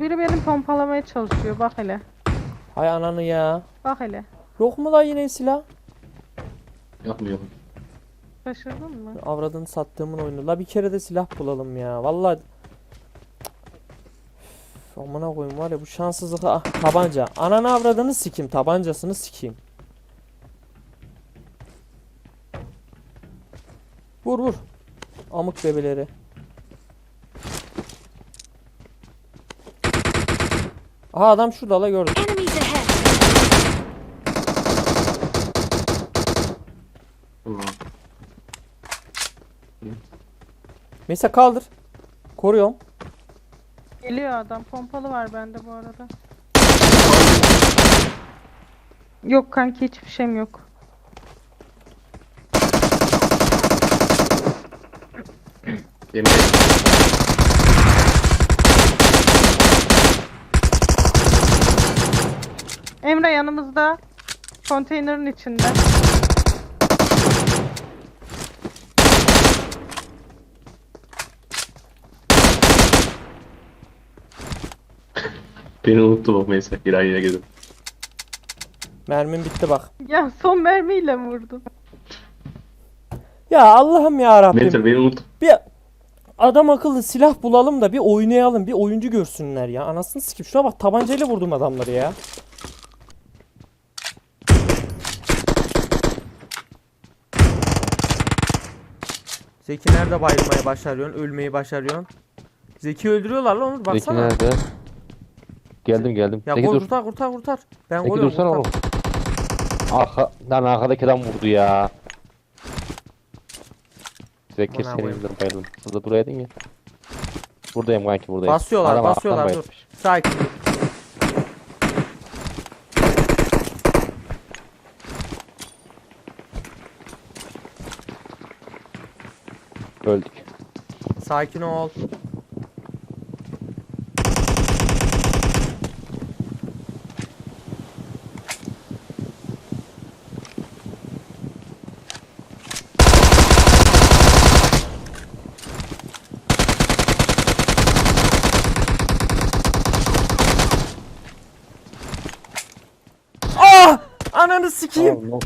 Biri beni pompalamaya çalışıyor. Bak hele. Hay ananı ya. Bak hele. Yok mu la yine silah? Yok mu yok. Şaşırdın mı? Avradını sattığımın oyunu. La bir kere de silah bulalım ya. Vallahi Üf, Amına koyayım var ya bu şanssızlık ah, tabanca. Ananı avradını sikim tabancasını sikeyim. Vur vur. Amık bebeleri. Aha adam şurada la gördüm. Mesela kaldır. Koruyorum. Geliyor adam. Pompalı var bende bu arada. Yok kanki hiçbir şeyim yok. De Emre yanımızda. Konteynerin içinde. beni unuttu bak mesela kiraya girdim. Mermim bitti bak. Ya son mermiyle mi vurdun? Ya Allah'ım ya Rabbim. Mesela beni unut. Bir adam akıllı silah bulalım da bir oynayalım. Bir oyuncu görsünler ya. Anasını sikip şuna bak tabancayla vurdum adamları ya. Zeki nerede bayılmayı başarıyorsun? Ölmeyi başarıyorsun. Zeki öldürüyorlar lan onu Zeki baksana. nerede? Geldim geldim. Ya Zeki dur. kurtar kurtar kurtar. Ben Zeki koruyorum dursana oğlum. kurtar. Arka, lan arkadaki adam vurdu ya. Zeki senin koyayım. yüzünden bayıldım. Burada duraydın ya. Buradayım kanki buradayım. Basıyorlar Adam arkadan basıyorlar dur. bayılmış. Sakin. Öldük. Sakin ol. Ah! Ananı sikeyim. Tamam.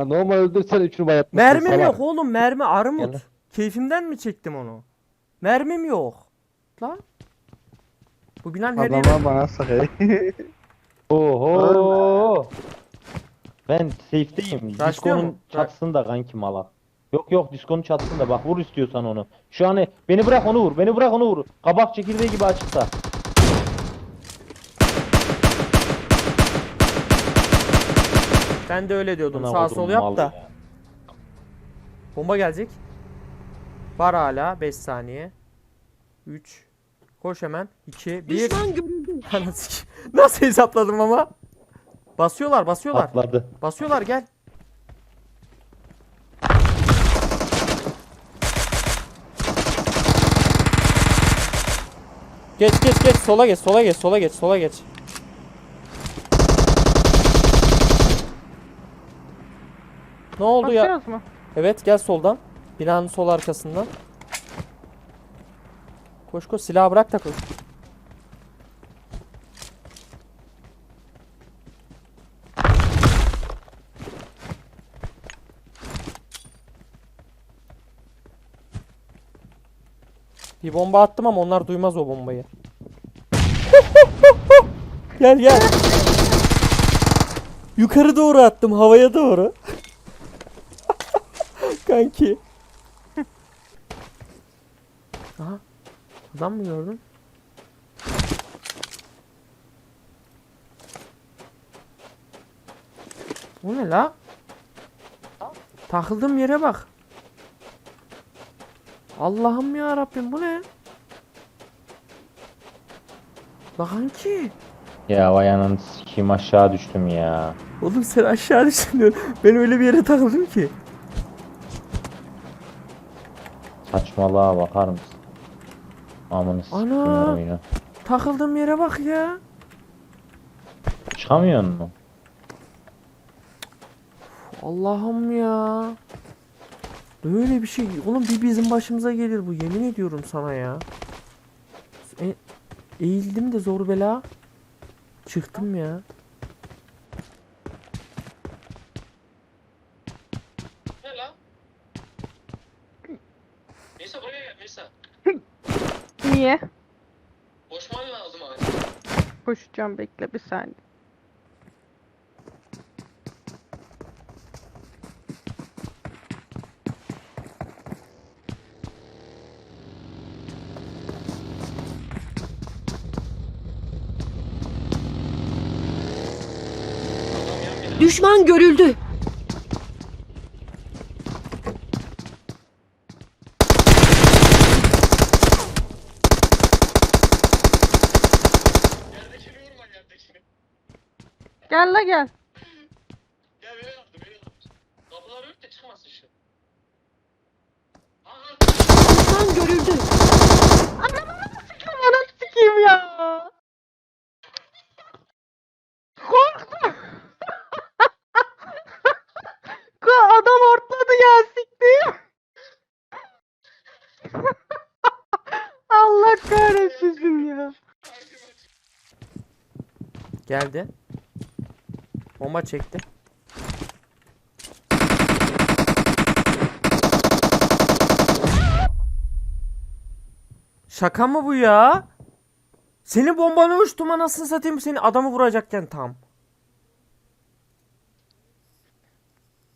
Lan normal öldürsen üçünü bayatmışsın. Mermim salak. yok oğlum mermi Gel armut. lan. Keyfimden mi çektim onu? Mermim yok. Lan. Bu binanın her yeri... Adamlar bana sıkıyor. Oho. Ben safe'deyim. Başlıyor mu? Diskonun çatısında kanki mala. Yok yok diskonun çatısında bak vur istiyorsan onu. Şu an beni bırak onu vur. Beni bırak onu vur. Kabak çekirdeği gibi açıkta. Ben de öyle diyordum. Buna Sağ sol yap da. ya. Bomba gelecek. Var hala 5 saniye. 3 Koş hemen. 2 1 Düşman görüldü. Nasıl hesapladım ama? Basıyorlar, basıyorlar. Atladı. Basıyorlar gel. Geç geç geç sola geç sola geç sola geç sola geç. Ne oldu ya? Mu? Evet gel soldan. Binanın sol arkasından. Koş koş silahı bırak da koş. Bir bomba attım ama onlar duymaz o bombayı. gel gel. Yukarı doğru attım havaya doğru. Kanki. Aha. Adam mı gördün? Bu ne la? Takıldığım yere bak. Allah'ım ya Rabbim bu ne? La kanki. Ya vay ananı sikeyim aşağı düştüm ya. Oğlum sen aşağı düşünüyorsun. Ben öyle bir yere takıldım ki. Saçmalığa bakar mısın? Amını sikeyim Ana! oyunu. Takıldığım yere bak ya. Çıkamıyor mu? Allah'ım ya. Böyle bir şey. Oğlum bir bizim başımıza gelir bu. Yemin ediyorum sana ya. E, eğildim de zor bela. Çıktım ya. Ne lan? Neyse buraya gel Neyse. Niye? Koşman lazım abi. Koşacağım bekle bir saniye. Düşman görüldü. Gel la gel. Gel beni yaptı beni yaptı. Kapılar da çıkmasın işte. Aha. Düşman görüldü. Ananı sikeyim ya. Korktum. Ko- Adam ortladı ya siktir. Allah kahretsin ya. Geldi. Bomba çekti. Şaka mı bu ya? Senin bombanı uçtum anasını satayım seni adamı vuracakken tam.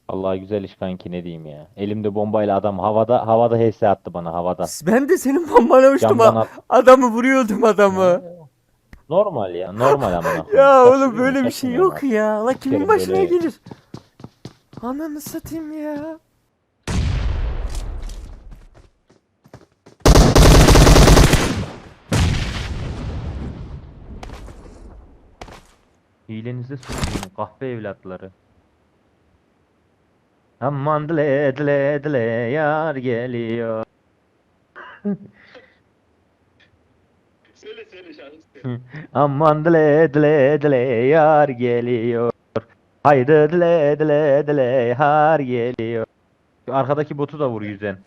Allah güzel iş kanki ne diyeyim ya. Elimde bombayla adam havada havada HS attı bana havada. Ben de senin bombana uçtum Camdan at. Adamı vuruyordum adamı. Normal ya normal ama. Ya oğlum böyle bir şey yok ya. La kimin başına böyle- gelir? Ananı satayım ya. Hilenize sokayım kahpe evlatları. Aman dile dile dile yar geliyor. Söyle söyle şarkı söyle. Aman dile dile dile yar geliyor. Haydi dile dile dile yar geliyor. Şu arkadaki botu da vur yüzen.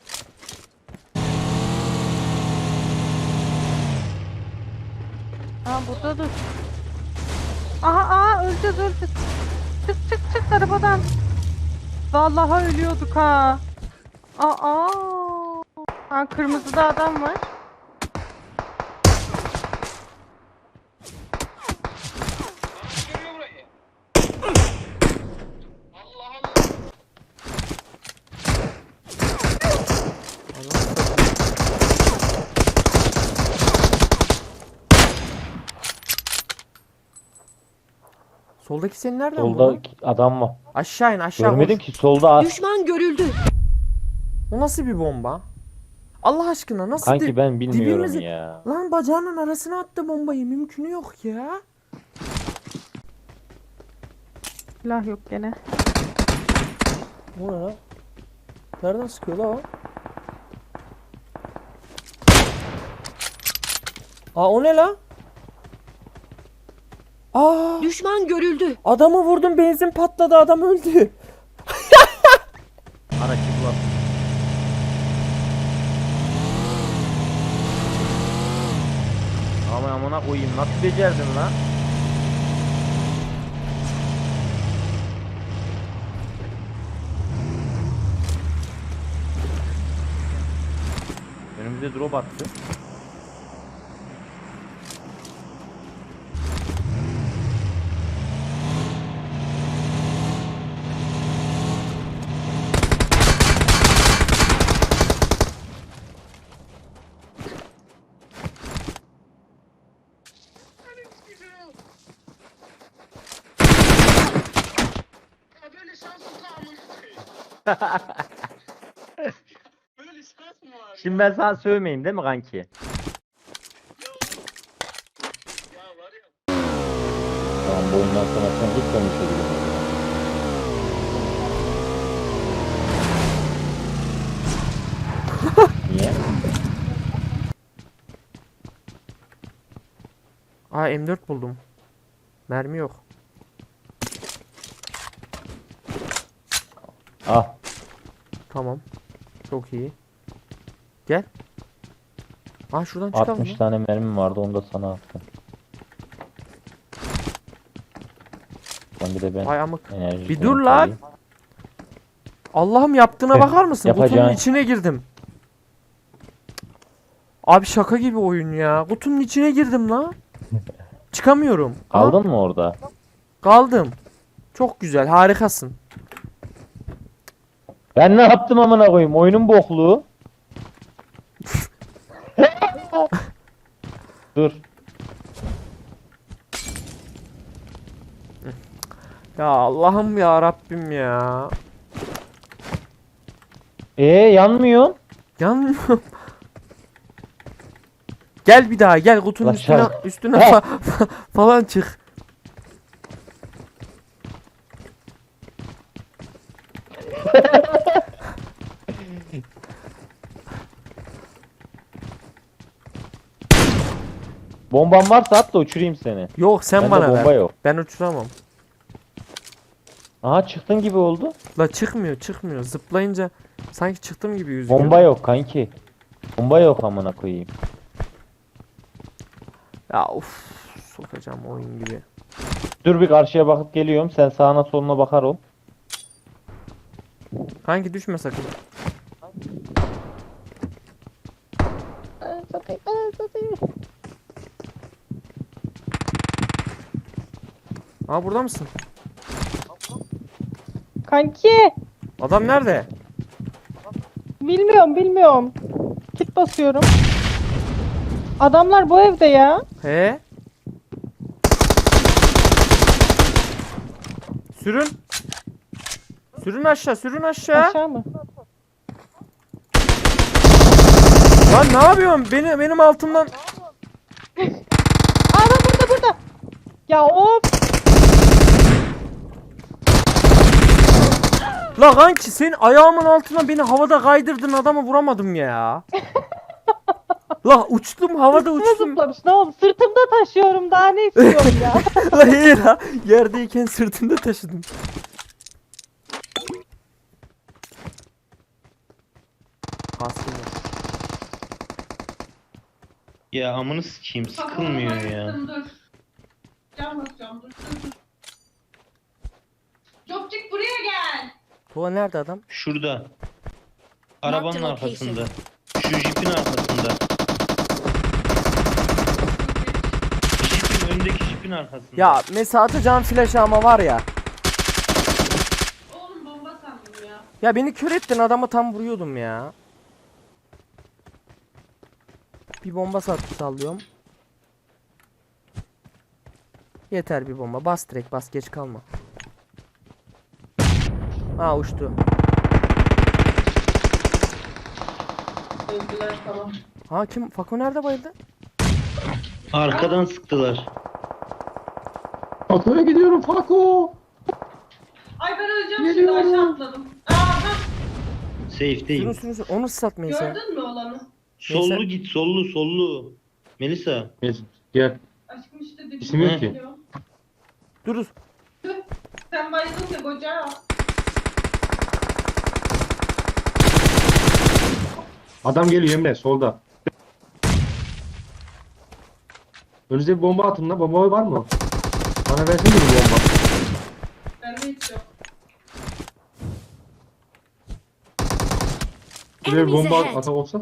Aa burada dur. Aha aha öleceğiz öleceğiz. Çık çık çık arabadan. Vallahi ölüyorduk ha. Aa. Ha kırmızıda adam var. Soldaki seni nereden Solda vurdu? adam var. Aşağı in aşağı Görmedim vur. ki solda az. Düşman görüldü. O nasıl bir bomba? Allah aşkına nasıl Kanki di- ben bilmiyorum dibimizi- ya. Lan bacağının arasına attı bombayı. Mümkünü yok ya. Silah yok gene. O ne lan? Nereden sıkıyor lan o? Aa o ne lan? Aa Düşman görüldü. adamı vurdum benzin patladı adam öldü. Araç bulat. Ama amına koyayım nasıl becerdin lan? Önümüze drop attı. Böyle şans mı var? Şimdi ben sana sövmeyeyim değil mi kanki? Ya var ya. Tamam bu oyundan sonra sen hiç konuşabilirim. Niye? Aa M4 buldum. Mermi yok. Tamam. Çok iyi. Gel. Ha şuradan çıkalım 60 lan. tane mermim vardı onu da sana attım. Ben bir de ben Vay amık. enerji Bir dur lan. Allah'ım yaptığına bakar mısın? Kutunun Yapacağın- içine girdim. Abi şaka gibi oyun ya. Kutunun içine girdim la. Çıkamıyorum. Aha, Kaldın mı orada? Kaldım. Çok güzel, harikasın. Ben ne yaptım amına koyayım? Oyunun bokluğu. Dur. Ya Allah'ım ya Rabbim ya. Ee yanmıyor. Yanmıyorum. Gel bir daha gel kutunun Ulan üstüne şarkı- üstüne He. fa- falan çık. Bomban varsa at da uçurayım seni. Yok sen Bende bana bomba ver. yok. Ben uçuramam. Aha çıktın gibi oldu. La çıkmıyor çıkmıyor. Zıplayınca sanki çıktım gibi yüzüyor. Bomba yok kanki. Bomba yok amına koyayım. Ya of sokacağım oyun gibi. Dur bir karşıya bakıp geliyorum. Sen sağına soluna bakar ol. Kanki düşme sakın. Aa burada mısın? Kanki. Adam nerede? Bilmiyorum bilmiyorum. Kit basıyorum. Adamlar bu evde ya. He? Sürün. Sürün aşağı, sürün aşağı. Aşağı mı? Lan ne yapıyorsun? Beni benim altımdan adam burada burada. Ya of. La kanki sen ayağımın altından beni havada kaydırdın adamı vuramadım ya. La uçtum havada Üstüme uçtum. zıplamış ne oldu? Sırtımda taşıyorum daha ne istiyorum ya. La iyi la yerdeyken sırtında taşıdım. Aslında. Ya amını sikeyim sıkılmıyor ya. Dur. Can basacağım dur dur dur. Copcik buraya gel. Tuğla nerede adam? Şurada. Arabanın Marked location. arkasında. Şu jipin arkasında. Jipin öndeki jipin arkasında. Ya mesela atacağım flaşı ama var ya. Oğlum bomba sandım ya. Ya beni kör ettin adamı tam vuruyordum ya. Bir bomba sat sallıyorum. Yeter bir bomba. Bas direkt bas geç kalma. Ha uçtu. Öldüler tamam. Ha kim? Fako nerede bayıldı? Arkadan sıktılar. Fako'ya gidiyorum Fako. Ay ben öleceğim şimdi aşağı atladım. Aha Sürün Safe'deyim. sürün sürün. Onu satmayın sen. gördün mü olanı? Sollu Neyse. git sollu sollu. Melisa. Neyse gel. Aşkım işte dedim. İsim yok ki. Dur dur. Sen bayıldın ya koca. Adam geliyor Emre solda. Önünüze bir bomba atın lan. Bomba var mı? Bana versene bir bomba. Ben de hiç yok. Buraya bir Enemies bomba ahead. atak olsa.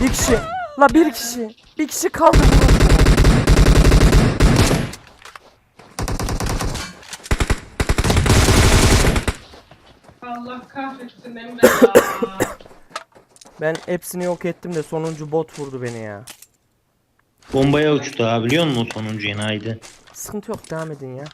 Bir kişi. La bir kişi. Bir kişi kaldı. Allah kahretsin Emre ya. Ben hepsini yok ettim de sonuncu bot vurdu beni ya. Bombaya uçtu ha biliyor musun o sonuncu yine haydi. Sıkıntı yok devam edin ya.